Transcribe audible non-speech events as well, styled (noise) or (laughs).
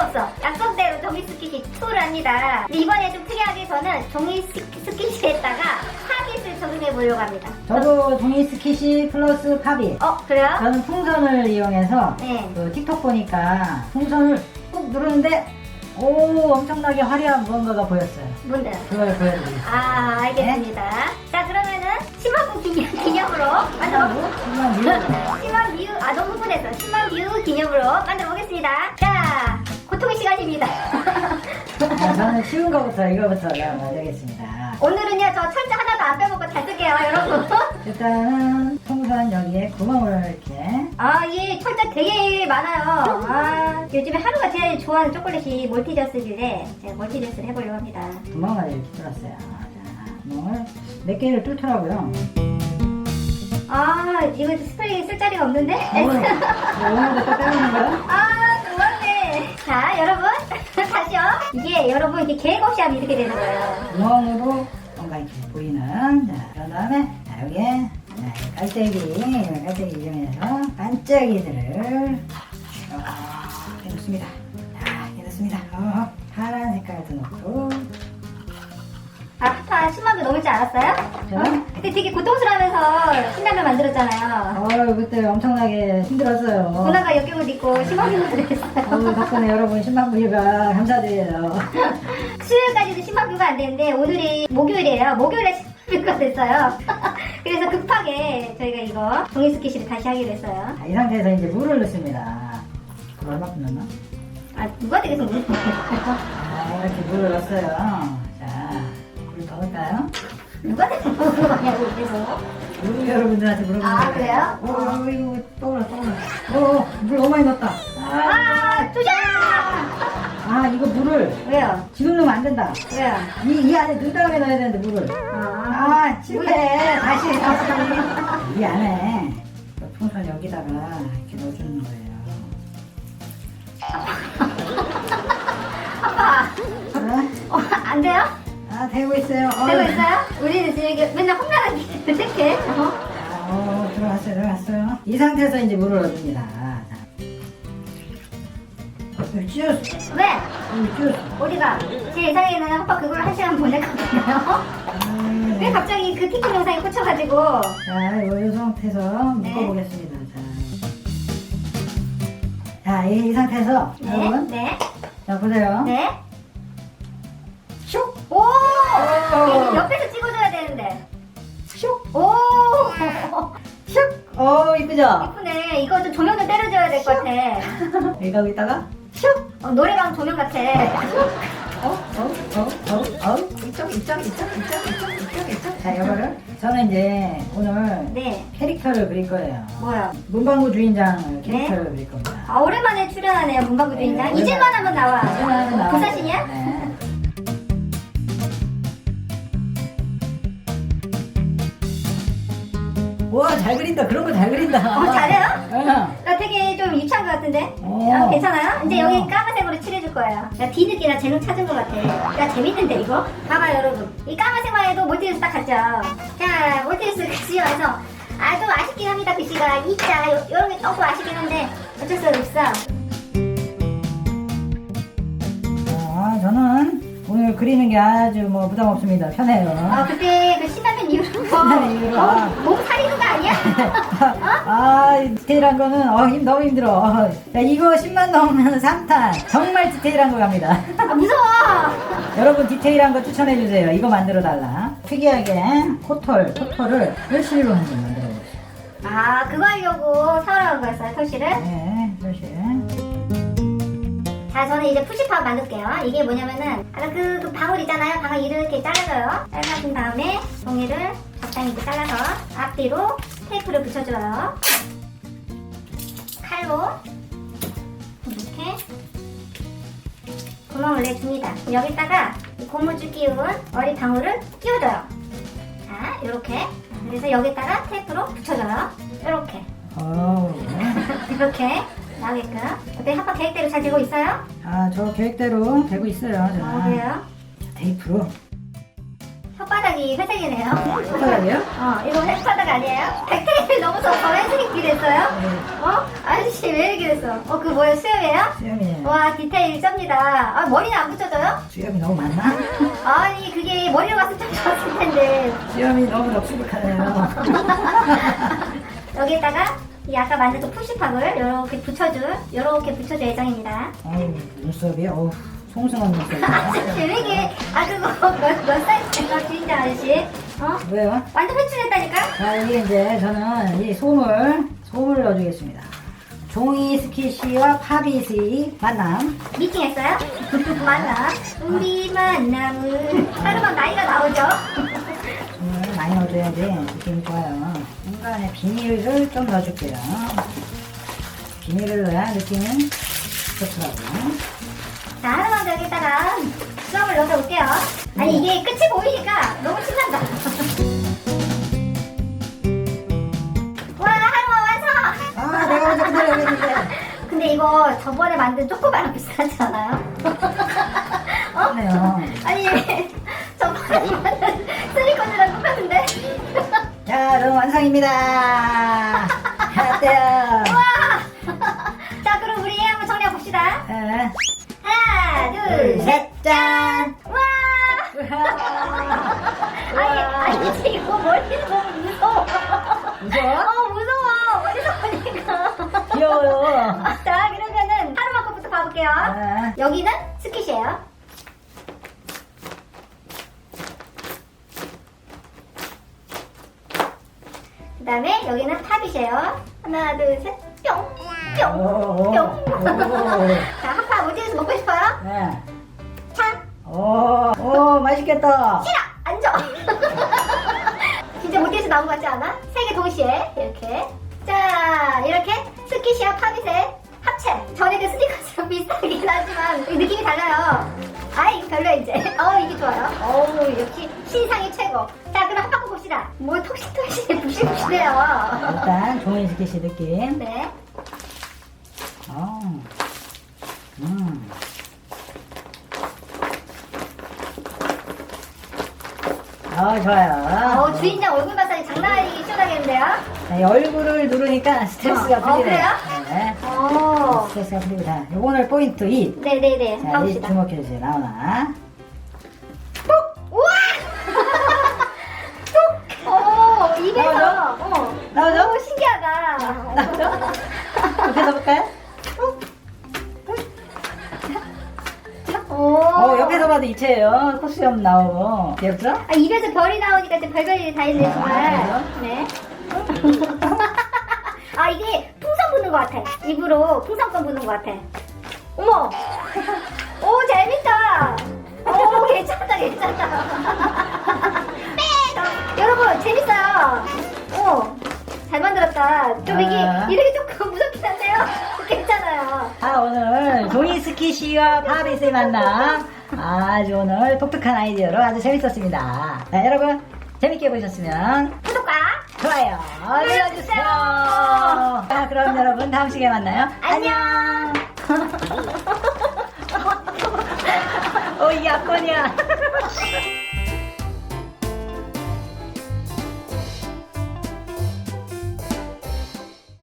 없어. 약속대로 종이 스킷이 투를 합니다. 근데 이번에 좀 특이하게 저는 종이 스- 스킷에다가 팝잇을 적용해 보려고 합니다. 저도 종이 스킷이 플러스 팝이. 어, 그래요? 저는 풍선을 이용해서 네. 그 틱톡 보니까 풍선을 꾹 누르는데 오 엄청나게 화려한 무언가가 보였어요. 뭔데요? 그걸 보여드리겠습니다. 아, 알겠습니다. 자, 그러면은 심화부 기념, 기념으로 만들어 뭐? 정말 미워. 심한 뮤, (laughs) 아 너무 흥분했어. 심한 뮤 기념으로 만들어 보겠습니다. 자, 자, 저는 쉬운 거부터 이거부터 만들겠습니다. 오늘은요, 저 철자 하나도 안 빼먹고 잘 쓸게요, 여러분. (laughs) 일단은 풍선 여기에 구멍을 이렇게 아, 이 철자 되게 많아요. 아, 요즘에 하루가 제일 좋아하는 초콜릿이 몰티저스길래 제가 몰티저스를 해보려고 합니다. 구멍을 이렇게 뚫었어요. 자, 구멍을 몇 개를 뚫더라고요. 아, 이거 스프레이 쓸 자리가 없는데? 오늘 오늘도 또 빼는 거야? (laughs) 아, 그만네. 자, 여러분. 이게 여러분, 이게 계획 없이 하면 이렇게 되는 거예요. 구멍으로 뭔가 이렇게 보이는 자, 그런 다음에 자, 여기에 자, 깔때기 깔때기 이용해서 반짝이들을 이렇게 넣습니다. 자, 이렇게 넣습니다. 어, 파란 색깔도 넣고 아, 파파 신망도 넘을 줄 알았어요? 자, 그때 되게 고통스러워하면서 신라면 만들었잖아요. 어, 그때 엄청나게 힘들었어요. 고난과 역경을 딛고 신망교를 했어요. 어, 덕분에 여러분 10만 분이가 감사드려요. (laughs) 수요일까지도 신망교가 안 되는데 오늘이 목요일이에요. 목요일에 신망교가 됐어요. (laughs) 그래서 급하게 저희가 이거 종이 스케치를 다시 하기로 했어요. 자, 이 상태에서 이제 물을 넣습니다. 물 얼마큼 넣나? 아, 누가 되겠어, 우리? 자, 이렇게 물을 넣었어요. 자, 물을 더 넣을까요? 누가 되겠어, 그거냐고, 계속. 우리 여러분들한테 물어보는 아, 그래요? 오, 어, 이거 떠올라, 떠올라. 오, 물 너무 많이 넣었다. 아, 투자! 아, 이거 물을 왜요? 지금 넣으면 안 된다. 왜요? 이, 이 안에 다음에 넣어야 되는데, 물을. 아, 아, 실패. 다시. (laughs) 이 안에 그 풍선 여기다가 이렇게 넣어주는 거예요. 아빠, 자, 어, 안 돼요? 아, 되고 있어요. 어. 되고 있어요? 우리는 지금 이게 맨날 혼나는 게 어떡해? 어? 어, 들어갔어요, 들어갔어요. 이 상태에서 이제 물을 넣습니다. 자. 여기 찢었어. 왜? 여기 찢었어. 어디가? 제 예상에는 아빠 그걸 한 시간 보냈거든요. 왜 아, 갑자기 그 티켓 영상에 꽂혀가지고 자, 이 상태에서 네. 묶어보겠습니다. 자, 자 이, 이 상태에서 네, 여러분, 네, 자 보세요. 네. 슉, 오! 이거 옆에서 찍어줘야 되는데. 슉, 오! 슉. 어, 이쁘죠? 예쁘네. 이거 좀 조명 좀 때려줘야 될 것 같아. 여기 가고 있다가 슉. 어, 노래방 조명 같아. 어, 어, 어, 어, 어. 이쪽, 이쪽, 이쪽, 이쪽, 이쪽, 이쪽, 이쪽. 자, 이거를 저는 이제 오늘 네. 캐릭터를 그릴 거예요. 뭐야? 문방구 주인장 캐릭터를 그릴 겁니다. 아, 오랜만에 출연하네요, 문방구 주인장. 이제만 한번 나와. 이제만 나와요. 부사신이야? 네. 와, 잘 그린다. 그런 거 잘 그린다. 어, 잘해요? 응. 나 되게 좀 유치한 것 같은데? 어. 아, 괜찮아요? 이제 어. 여기 까만색으로 칠해줄 거예요. 야, 뒤늦게 나 재능 찾은 것 같아. 야, 재밌는데, 이거? 봐봐요, 여러분. 이 까만색만 해도 몰티리스 딱 같죠? 자, 몰티리스 글씨가 와서, 아, 좀 아쉽긴 합니다, 글씨가. 이자, 요, 요런 게 조금 아쉽긴 한데, 어쩔 수 없어. 아, 저는 오늘 그리는 게 아주 뭐 부담 없습니다. 편해요. 아, 그때 그 신라면 이후로. 신라면 이후로, 어, 아. 몸 사리는 거 아, 이 디테일한 거는 어, 힘 너무 힘들어. 어, 자, 이거 10만 넘으면 3탄. 정말 디테일한 거 갑니다. 아, 무서워. 여러분 디테일한 거 추천해 주세요. 이거 만들어 달라. 특이하게 코털, 코털을 열실로 한 번 만들어 보세요. 아, 그거 하려고 사오라고 한 거였어요, 토시를? 네, 열실. 자, 저는 이제 푸시팝 만들게요. 이게 뭐냐면은, 아까 그, 그 방울 있잖아요. 방울 이렇게 잘라줘요. 잘라준 다음에, 종이를 적당히 이렇게 잘라서 앞뒤로 테이프를 붙여줘요. 칼로, 이렇게, 구멍을 내줍니다. 여기다가 이 고무줄 끼운 어리 방울을 끼워줘요. 자, 이렇게. 그래서 여기다가 테이프로 붙여줘요. 이렇게. 어우. (laughs) 이렇게 나오게끔. 어때? 합방 계획대로 잘 되고 있어요? 아, 저 계획대로 되고 있어요. 아, 그래요? 테이프로. 손가락이 회색이네요. 손가락이요? 어, 이거 손가락 아니에요? 백태를 넘어서 거렌스럽게 됐어요? 어? 아저씨 왜 이렇게 됐어? 어, 그 뭐예요? 수염이에요? 수염이 와, 디테일 쩝니다. 아, 머리는 안 붙여져요? 수염이 너무 많나? (laughs) 아니, 그게 머리로 갔으면 좀 좋았을 텐데. 수염이 너무 넉수룩하네요. (laughs) 여기에다가 이 아까 만든 그 푸시팝을 이렇게 붙여줄, 이렇게 붙여줄 예정입니다. 어우, 눈썹이, 어우, 눈썹이. 아저씨, 왜 이게, 아, 그거 (laughs) 몇, 몇 살이세요? 주인장 아저씨? 어? 왜요? 완전 회춘했다니까? 자, 여기 이제 저는 이 솜을, 솜을 넣어주겠습니다. 종이 스키시와 파빗의 만남. 미팅했어요? (laughs) 만나. 우리 만남은 하루만 나이가 나오죠? 솜을 많이 넣어줘야지 느낌이 좋아요. 중간에 비닐을 좀 넣어줄게요. 비닐을 넣어야 느낌은 좋더라고요. 자, 하루만 더 여기다가 수염을 넣어서 올게요. 아니, 이게 끝이 보이니까 너무 신난다. (laughs) 와, 하루만 완성! 아, 내가 먼저 했는데. 근데 이거 저번에 만든 초코바랑 비슷하지 않아요? (laughs) 어? 그러네요. 아니, (laughs) 저번에 만든 슬리콘이랑 똑같은데? 자, 그럼 완성입니다. 어때요? 볼게요. 네. 여기는 스킷이에요. 그 다음에 여기는 팝이에요. 하나, 둘, 셋, 뿅! 뿅! 뿅! (laughs) 자, 한팝 어디에서 먹고 싶어요? 네. 차! 오, 오, 맛있겠다. 싫어! 앉아! (laughs) 진짜 모티에서 나온 것 같지 않아? 세 개 동시에 이렇게 자 이렇게 스키시와 합체 전에 그 스니커즈랑 비슷하긴 하지만 이 느낌이 달라요 아 이거 별로야 이제 어 이게 좋아요 어우 역시 신상이 최고 자 그럼 한 바꿔 봅시다 뭐 톡시톡시 부실부실해요 일단 종이 스키시 느낌. 네 어. 음. 어, 좋아요. 어, 주인장 얼굴 마사지 장난 아니게 시원하겠는데요 네, 얼굴을 누르니까 스트레스가 어, 어, 풀리네요. 그래요? 네. 오 스트레스가 자, 요거 오늘 포인트 2. 네네네 자, 이 가봅시다 주목해주세요. 나오나? 우와 (laughs) 오 입에서? 어 나오죠? 너무 신기하다. 나오죠? (laughs) 이렇게 해볼까요? 오. 어, 옆에서 봐도 이체예요. 코수염 나오고. 귀엽죠? 아, 입에서 별이 나오니까 이제 별별이 다 있네, 정말. 아, 네. 아, 이게 풍선 부는 것 같아. 입으로 풍선껌 부는 것 같아. 어머! (laughs) 오, 재밌다! 오, 괜찮다, 괜찮다. 네! 여러분, 재밌어요. 오, 잘 만들었다. 좀 이게, 아. 이렇게 조금 (laughs) 무섭긴 한데요? 괜찮아요. 자, 오늘 종이 스키시와 파빗의 만남. 아주 오늘 독특한 아이디어로 아주 재밌었습니다. 자, 여러분, 재밌게 보셨으면 구독과 좋아요 눌러주세요. 자, 그럼 여러분 다음 시간에 만나요. 안녕. 오이 (laughs) 어, 약혼이야. (laughs)